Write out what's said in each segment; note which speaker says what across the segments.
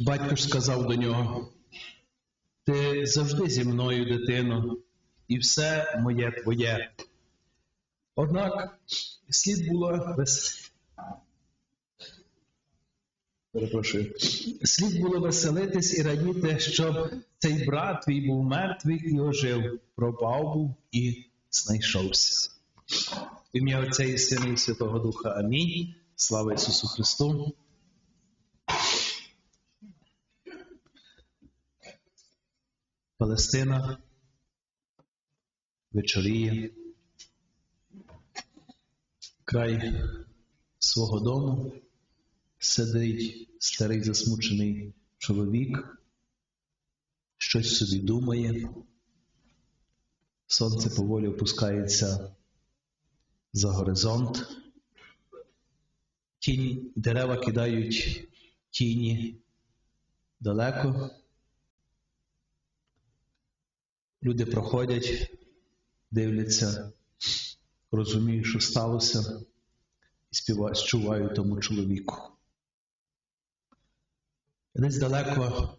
Speaker 1: Батько ж сказав до нього: Ти завжди зі мною, дитино, і все моє твоє. Однак слід було вес... Перепрошую. Слід було веселитись і радіти, щоб цей брат твій був мертвий і ожив, пропав був і знайшовся. В ім'я Отця і Сина і Святого Духа. Амінь. Слава Ісусу Христу. Палестина вечоріє. Край свого дому сидить старий засмучений чоловік, щось собі думає. Сонце поволі опускається за горизонт. Тінь дерева кидають тіні далеко. Люди проходять, дивляться, розуміють, що сталося, і співають, тому чоловіку. Десь далеко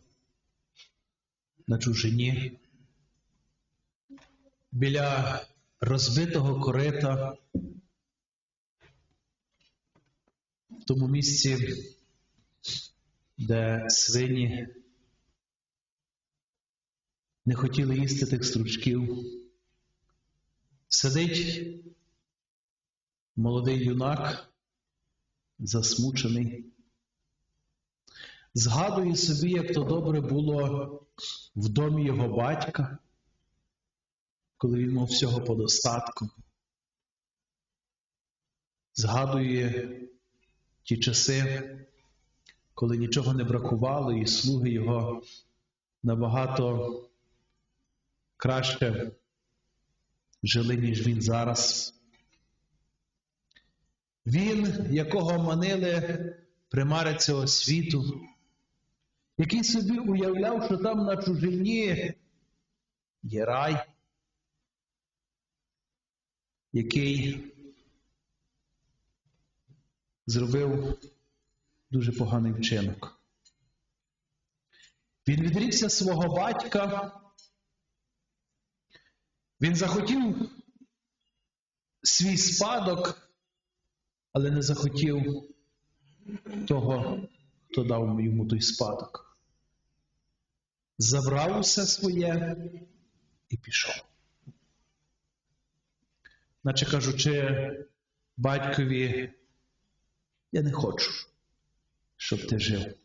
Speaker 1: на чужині, біля розбитого корита, в тому місці, де свині не хотіли їсти тих стручків, сидить молодий юнак, засмучений, згадує собі, як то добре було в домі його батька, коли він мав всього подостатку. Згадує ті часи, коли нічого не бракувало, і слуги його набагато краще жили, ніж він зараз. Він, якого манили примари цього світу, який собі уявляв, що там на чужині є рай, який зробив дуже поганий вчинок. Він відрікся свого батька. Він захотів свій спадок, але не захотів того, хто дав йому той спадок. Забрав усе своє і пішов. Наче кажучи, батькові, я не хочу, щоб ти жив.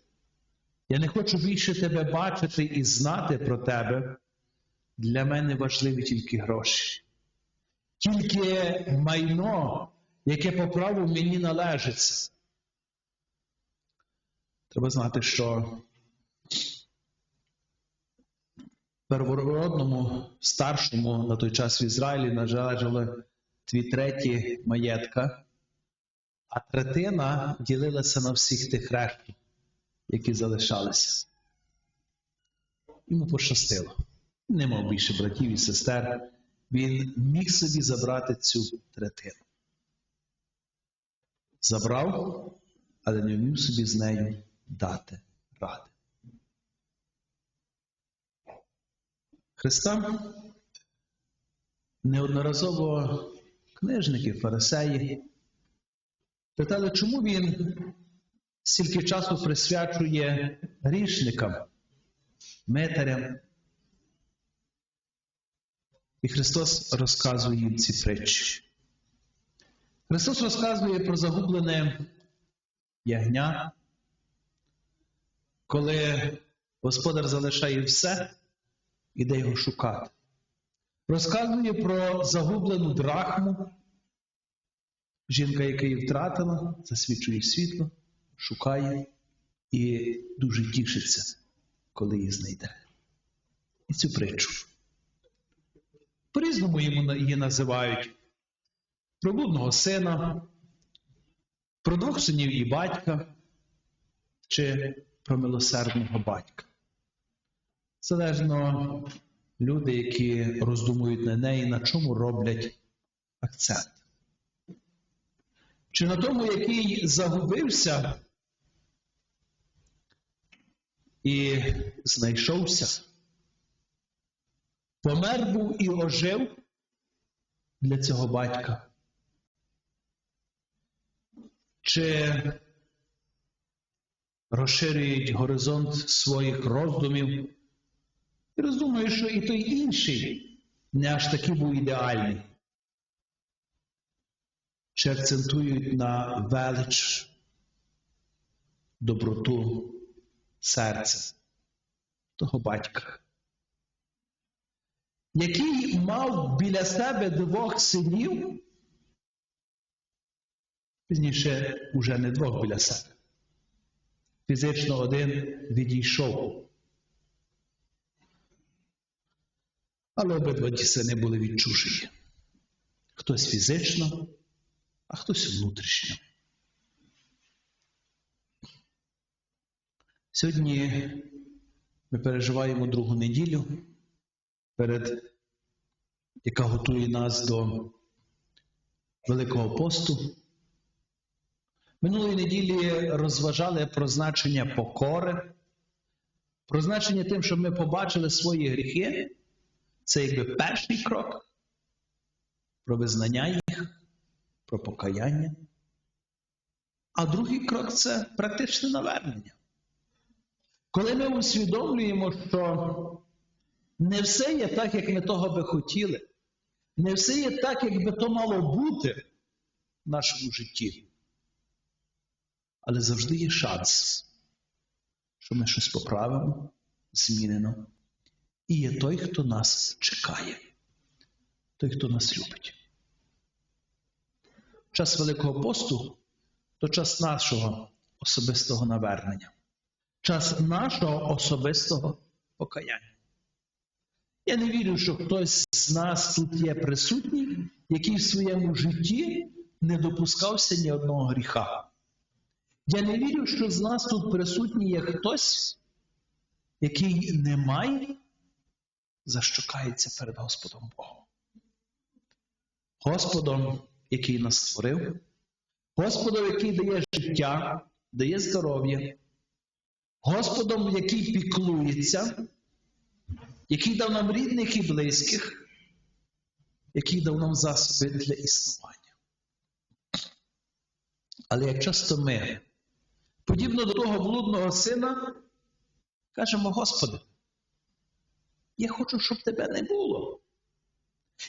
Speaker 1: Я не хочу більше тебе бачити і знати про тебе. Для мене важливі тільки гроші. Тільки майно, яке по праву мені належиться. Треба знати, що первородному старшому на той час в Ізраїлі належали дві треті маєтка, а третина ділилася на всіх тих рештів, які залишалися. Йому пощастило не мав більше братів і сестер, він міг собі забрати цю третину. Забрав, але не вмів собі з нею дати ради. Христа неодноразово книжники, фарисеї питали, чому він стільки часу присвячує грішникам, метарям, і Христос розказує їм ці притчі. Христос розказує про загублене ягня, коли Господар залишає все, іде його шукати. Розказує про загублену драхму, жінка, яка її втратила, засвічує світло, шукає і дуже тішиться, коли її знайде. І цю притчу. По-різному її називають про блудного сина, про двох синів і батька, чи про милосердного батька. Залежно люди, які роздумують на неї, на чому роблять акцент. Чи на тому, який загубився, і знайшовся. Помер був і ожив для цього батька. Чи розширюють горизонт своїх роздумів і роздумує, що і той інший не аж такий був ідеальний. Чи акцентують на велич, доброту серця того батька, який мав біля себе двох синів, пізніше уже не двох біля себе. Фізично один відійшов. Але обидва ті сини були відчужені. Хтось фізично, а хтось внутрішньо. Сьогодні ми переживаємо другу неділю, перед, яка готує нас до Великого посту. Минулої неділі розважали про значення покори, про значення тим, щоб ми побачили свої гріхи. Це якби перший крок про визнання їх, про покаяння. А другий крок це практичне навернення. Коли ми усвідомлюємо, що не все є так, як ми того би хотіли, не все є так, як би то мало бути в нашому житті. Але завжди є шанс, що ми щось поправимо, змінено. І є той, хто нас чекає, той, хто нас любить. Час Великого посту то час нашого особистого навернення, час нашого особистого покаяння. Я не вірю, що хтось з нас тут є присутній, який в своєму житті не допускався ні одного гріха. Я не вірю, що з нас тут присутній є хтось, який не має за перед Господом Богом. Господом, який нас створив, Господом, який дає життя, дає здоров'я, Господом, який піклується, який дав нам рідних і близьких, який дав нам засоби для існування. Але як часто ми, подібно до того блудного сина, кажемо, Господи, я хочу, щоб тебе не було.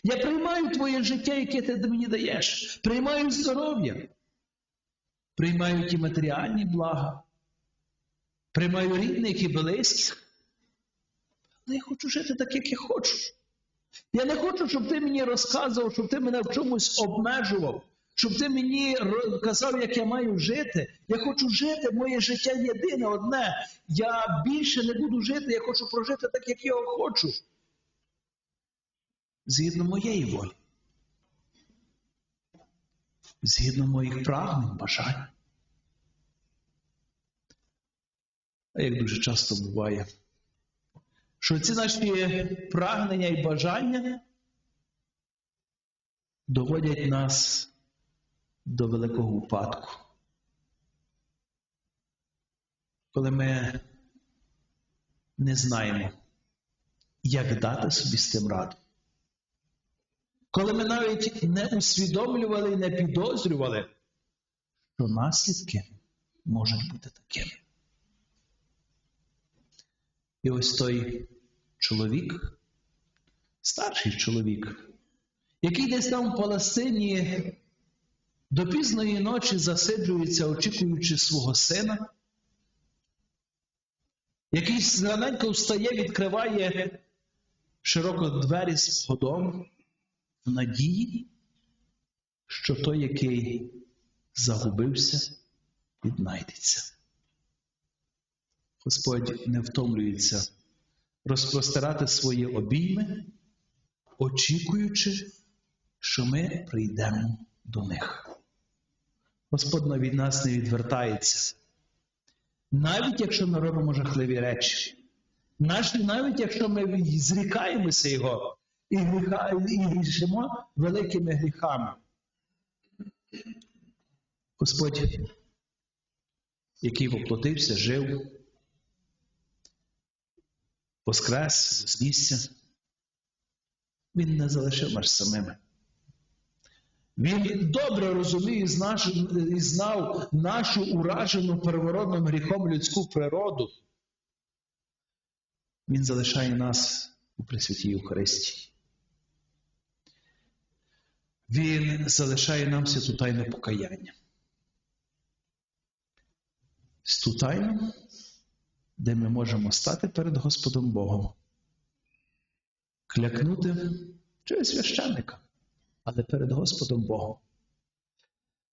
Speaker 1: Я приймаю твоє життя, яке ти мені даєш. Приймаю здоров'я. Приймаю ті матеріальні блага. Приймаю рідних і близьких. Але я хочу жити так, як я хочу. Я не хочу, щоб ти мені розказував, щоб ти мене в чомусь обмежував, щоб ти мені казав, як я маю жити. Я хочу жити, моє життя єдине, одне. Я більше не буду жити, я хочу прожити так, як я хочу. Згідно моєї волі. Згідно моїх прагнень, бажань. А як дуже часто буває, що ці наші прагнення і бажання доводять нас до великого упадку. Коли ми не знаємо, як дати собі з тим раду. Коли ми навіть не усвідомлювали і не підозрювали, що наслідки можуть бути такими. І ось той чоловік, старший чоловік, який десь там в Палестині до пізної ночі засиджується, очікуючи свого сина, який зраненько встає, відкриває широко двері свого дому в надії, що той, який загубився, віднайдеться. Господь не втомлюється розпростирати свої обійми, очікуючи, що ми прийдемо до них. Господь від нас не відвертається. Навіть якщо ми робимо жахливі речі, навіть якщо ми зрікаємося Його і, грішимо великими гріхами. Господь, який воплотився, жив, воскрес, вознісся. Він не залишив нас самими. Він добре розуміє і знав нашу уражену первородним гріхом людську природу. Він залишає нас у Пресвятій Євхаристії. Він залишає нам святу тайну покаяння. Святу тайну, де ми можемо стати перед Господом Богом, клякнути через священника, але перед Господом Богом.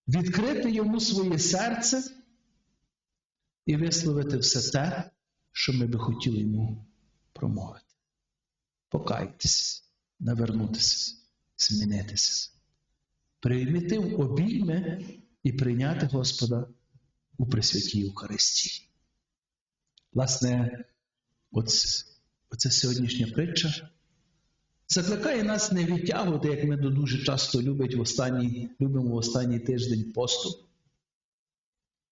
Speaker 1: Відкрити йому своє серце і висловити все те, що ми би хотіли йому промовити. Покайтеся, навернутися, змінитися, прийняти в обійми і прийняти Господа у Пресвятій Євхаристії. Власне, оце, оце сьогоднішня притча закликає нас не відтягувати, як ми дуже часто любить в останній, любимо в останній тиждень посту,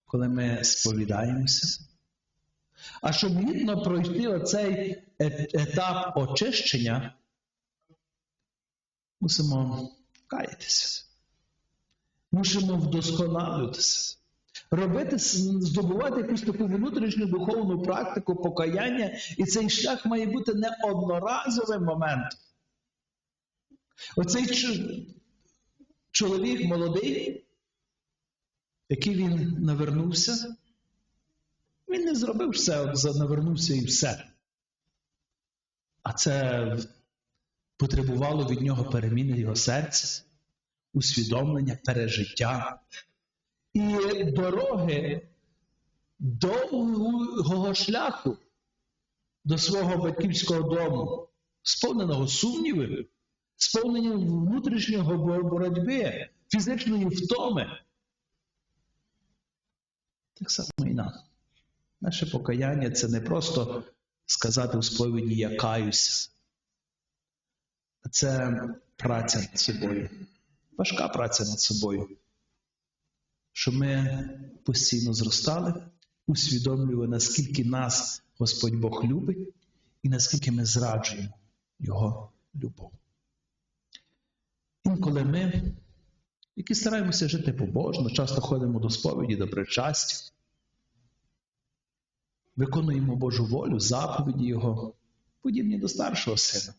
Speaker 1: коли ми сповідаємося. А щоб гідно пройти оцей етап очищення, мусимо каятися. Мусимо вдосконалюватися. Робити, здобувати якусь таку внутрішню духовну практику покаяння, і цей шлях має бути не одноразовим моментом. Оцей чоловік молодий, який він навернувся, він не зробив все, навернувся і все. А це потребувало від нього переміни його серця, усвідомлення, пережиття і дороги довгого шляху до свого батьківського дому, сповненого сумнівів, сповненого внутрішнього боротьби, фізичної втоми. Так само і нам. Наше покаяння це не просто сказати у сповіді Я каюся. Це праця над собою. Важка праця над собою. Щоб ми постійно зростали, усвідомлювали, наскільки нас Господь Бог любить і наскільки ми зраджуємо Його любов. Інколи ми, які стараємося жити побожно, часто ходимо до сповіді, до причастя, виконуємо Божу волю, заповіді Його, подібні до старшого сина.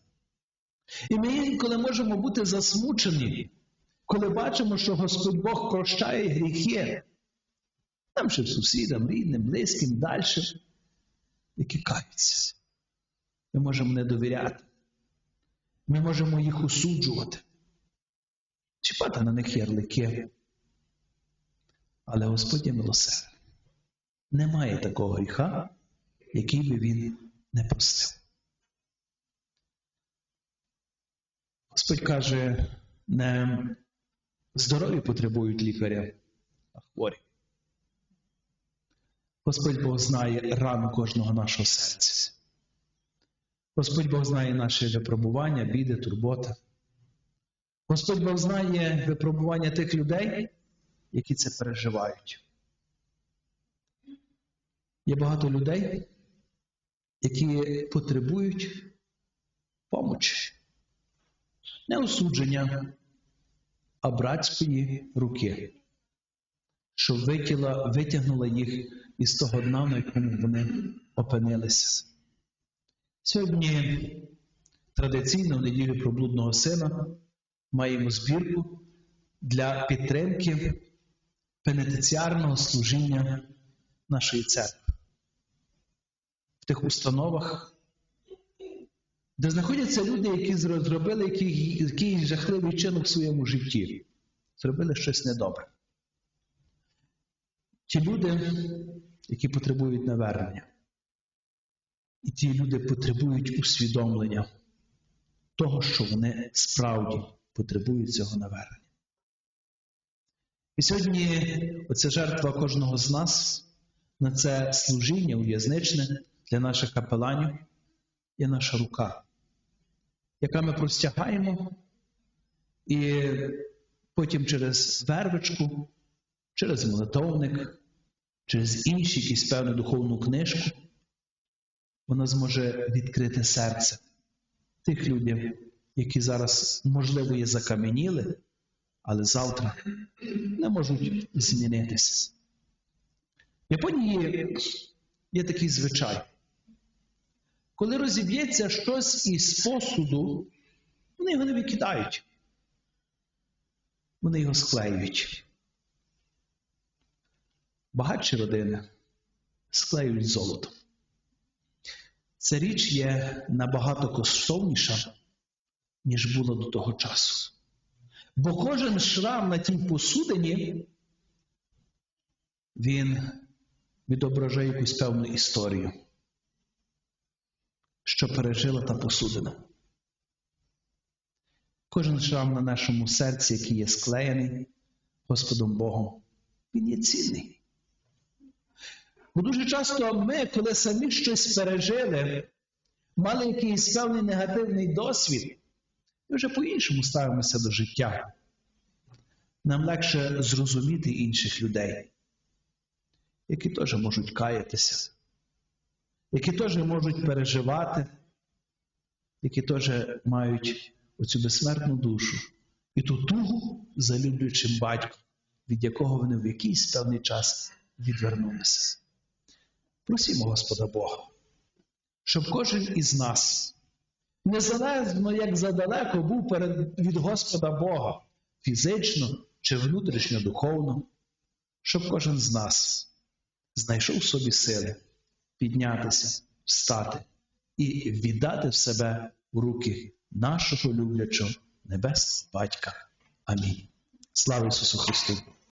Speaker 1: І ми інколи можемо бути засмучені, коли бачимо, що Господь Бог прощає гріхи, нам ще сусідам, рідним, близьким, далі, які каються. Ми можемо не довіряти. Ми можемо їх осуджувати, чіпати на них ярлики. Але Господь є милосердний. Немає такого гріха, який би він не простив. Господь каже, не здорові потребують лікаря, а хворі. Господь Бог знає рану кожного нашого серця. Господь Бог знає наші випробування, біди, турботи. Господь Бог знає випробування тих людей, які це переживають. Є багато людей, які потребують помочі, не осудження, а братської руки, що витягла, витягнула їх із того дна, на якому вони опинилися. Сьогодні традиційно в неділю про блудного сина маємо збірку для підтримки пенітенціарного служіння нашої церкви. В тих установах, де знаходяться люди, які зробили який- якийсь жахливий чинок в своєму житті, зробили щось недобре. Ті люди, які потребують навернення. І ті люди потребують усвідомлення того, що вони справді потребують цього навернення. І сьогодні оця жертва кожного з нас на це служіння ув'язничне для наших капеланів є наша рука, яка ми простягаємо, і потім через вервичку, через молитовник, через інші якісь певну духовну книжку вона зможе відкрити серце тих людей, які зараз, можливо, є закам'яніли, але завтра не можуть змінитися. В Японії є такий звичай. Коли розіб'ється щось із посуду, вони його не викидають. Вони його склеюють. Багатші родини склеюють золото. Ця річ є набагато коштовніша, ніж було до того часу. Бо кожен шрам на тій посудині, він відображає якусь певну історію, що пережила та посудина. Кожен шрам на нашому серці, який є склеєний Господом Богом, він є цінний. Бо дуже часто ми, коли самі щось пережили, мали якийсь певний негативний досвід, ми вже по-іншому ставимося до життя. Нам легше зрозуміти інших людей, які теж можуть каятися, які теж можуть переживати, які теж мають оцю безсмертну душу і ту тугу за люблячим батьком, від якого вони в якийсь певний час відвернулися. Просімо Господа Бога, щоб кожен із нас, незалежно як задалеко був перед, від Господа Бога, фізично чи внутрішньо духовно, щоб кожен з нас знайшов собі сили піднятися, встати і віддати в себе в руки нашого люблячого Небесного Батька. Амінь. Слава Ісусу Христу!